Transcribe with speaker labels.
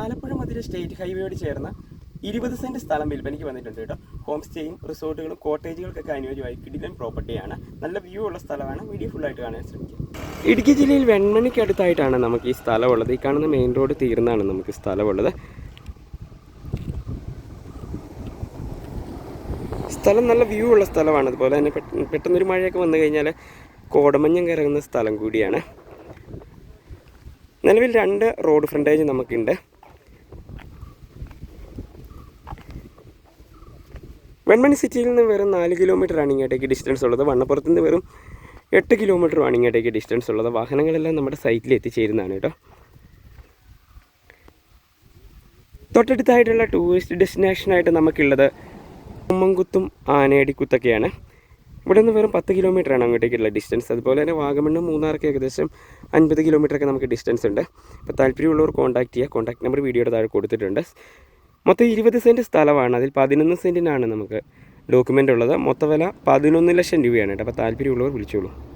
Speaker 1: ആലപ്പുഴ മധുര state ഹൈവേയോട് ചേർന്ന ഇരുപത് saint സ്ഥലം വിൽപ്പനയ്ക്ക് വന്നിട്ടുണ്ട് കേട്ടോ. ഹോം സ്റ്റേയും റിസോർട്ടുകളും കോട്ടേജുകൾക്കൊക്കെ അനുയോജ്യമായി കിടിലൻ പ്രോപ്പർട്ടിയാണ് നല്ല വ്യൂ ഉള്ള സ്ഥലമാണ്. വീഡിയോ ഫുള്ളായിട്ട് കാണാൻ ശ്രമിക്കുക ഇടുക്കി ജില്ലയിൽ വെൺമണിക്ക് അടുത്തായിട്ടാണ് നമുക്ക് ഈ സ്ഥലമുള്ളത്. ഈ കാണുന്ന മെയിൻ റോഡ് തീർന്നാണ് നമുക്ക് സ്ഥലമുള്ളത്. സ്ഥലം നല്ല വ്യൂ ഉള്ള സ്ഥലമാണ്. അതുപോലെ തന്നെ പെട്ടെന്നൊരു മഴയൊക്കെ വന്നു കഴിഞ്ഞാൽ കോടമഞ്ഞം കയറുന്ന സ്ഥലം കൂടിയാണ്. നിലവിൽ രണ്ട് റോഡ് ഫ്രണ്ടേജ് നമുക്കുണ്ട്. വെൺമണി സിറ്റിയിൽ നിന്ന് വെറും നാല് കിലോമീറ്റർ ആണ് ഇങ്ങോട്ടേക്ക് ഡിസ്റ്റൻസ് ഉള്ളത്. വണ്ണപ്പുറത്ത് നിന്ന് വെറും എട്ട് കിലോമീറ്റർ ആണ് ഇങ്ങോട്ടേക്ക് ഡിസ്റ്റൻസ് ഉള്ളത്. വാഹനങ്ങളെല്ലാം നമ്മുടെ സൈറ്റിൽ എത്തിച്ചേരുന്നതാണ് കേട്ടോ. തൊട്ടടുത്തായിട്ടുള്ള ടൂറിസ്റ്റ് ഡെസ്റ്റിനേഷനായിട്ട് നമുക്കുള്ളത് ഉമ്മൻകുത്തും ആനയടിക്കുത്തൊക്കെയാണ്. ഇവിടെ നിന്ന് വെറും പത്ത് കിലോമീറ്റർ ആണ് അങ്ങോട്ടേക്കുള്ള ഡിസ്റ്റൻസ് അതുപോലെ തന്നെ വാഗമണ്ണും മൂന്നാർക്ക് ഏകദേശം അൻപത് കിലോമീറ്ററൊക്കെ നമുക്ക് ഡിസ്റ്റൻസ് ഉണ്ട്. അപ്പോൾ താല്പര്യമുള്ളവർ കോൺടാക്ട് ചെയ്യുക കോൺടാക്ട് നമ്പർ വീഡിയോയുടെ താഴെ കൊടുത്തിട്ടുണ്ട്. മൊത്തം ഇരുപത് സെന്റ് സ്ഥലമാണ്. അതിൽ പതിനൊന്ന് സെന്റിനാണ് നമുക്ക് ഡോക്യുമെന്റ് ഉള്ളത്. മൊത്തവില പതിനൊന്ന് ലക്ഷം രൂപയാണ് കേട്ടോ. അപ്പോൾ താല്പര്യമുള്ളവർ വിളിച്ചോളൂ.